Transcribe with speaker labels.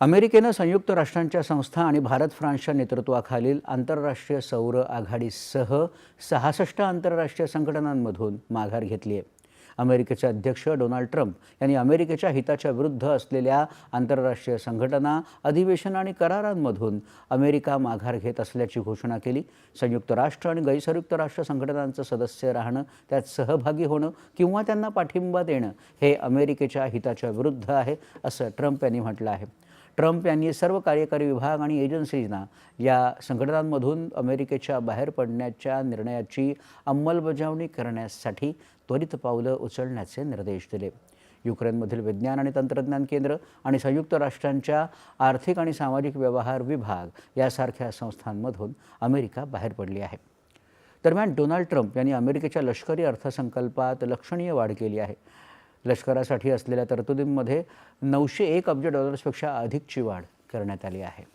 Speaker 1: अमेरिकेनं संयुक्त राष्ट्रांच्या संस्था आणि भारत फ्रान्सच्या नेतृत्वाखालील आंतरराष्ट्रीय सौर आघाडीसह सहासष्ट आंतरराष्ट्रीय संघटनांमधून माघार घेतली आहे. अमेरिकेचे अध्यक्ष डोनाल्ड ट्रम्प यांनी अमेरिकेच्या हिताच्या विरुद्ध असलेल्या आंतरराष्ट्रीय संघटना अधिवेशन आणि करारांमधून अमेरिका माघार घेत असल्याची घोषणा केली. संयुक्त राष्ट्र आणि गैरसंयुक्त राष्ट्र संघटनांचं सदस्य राहणं त्यात सहभागी होणं किंवा त्यांना पाठिंबा देणं हे अमेरिकेच्या हिताच्या विरुद्ध आहे असं ट्रम्प यांनी म्हटलं आहे. ट्रम्प यांनी सर्व कार्यकारी विभाग आणि एजन्सीजना या संघटनांमधून अमेरिकेच्या बाहेर पडण्याच्या निर्णयाची अंमलबजावणी करण्यासाठी त्वरित पावलं उचलण्याचे निर्देश दिले. युक्रेनमधील विज्ञान आणि तंत्रज्ञान केंद्र आणि संयुक्त राष्ट्रांच्या आर्थिक आणि सामाजिक व्यवहार विभाग यासारख्या संस्थांमधून अमेरिका बाहेर पडली आहे. दरम्यान डोनाल्ड ट्रम्प यांनी अमेरिकेच्या लष्करी अर्थसंकल्पात लक्षणीय वाढ केली आहे. लष्करासाठी असलेल्या तरतुदींमध्ये नऊशे एक अब्ज डॉलर्सपेक्षा अधिकची वाढ करण्यात आली आहे.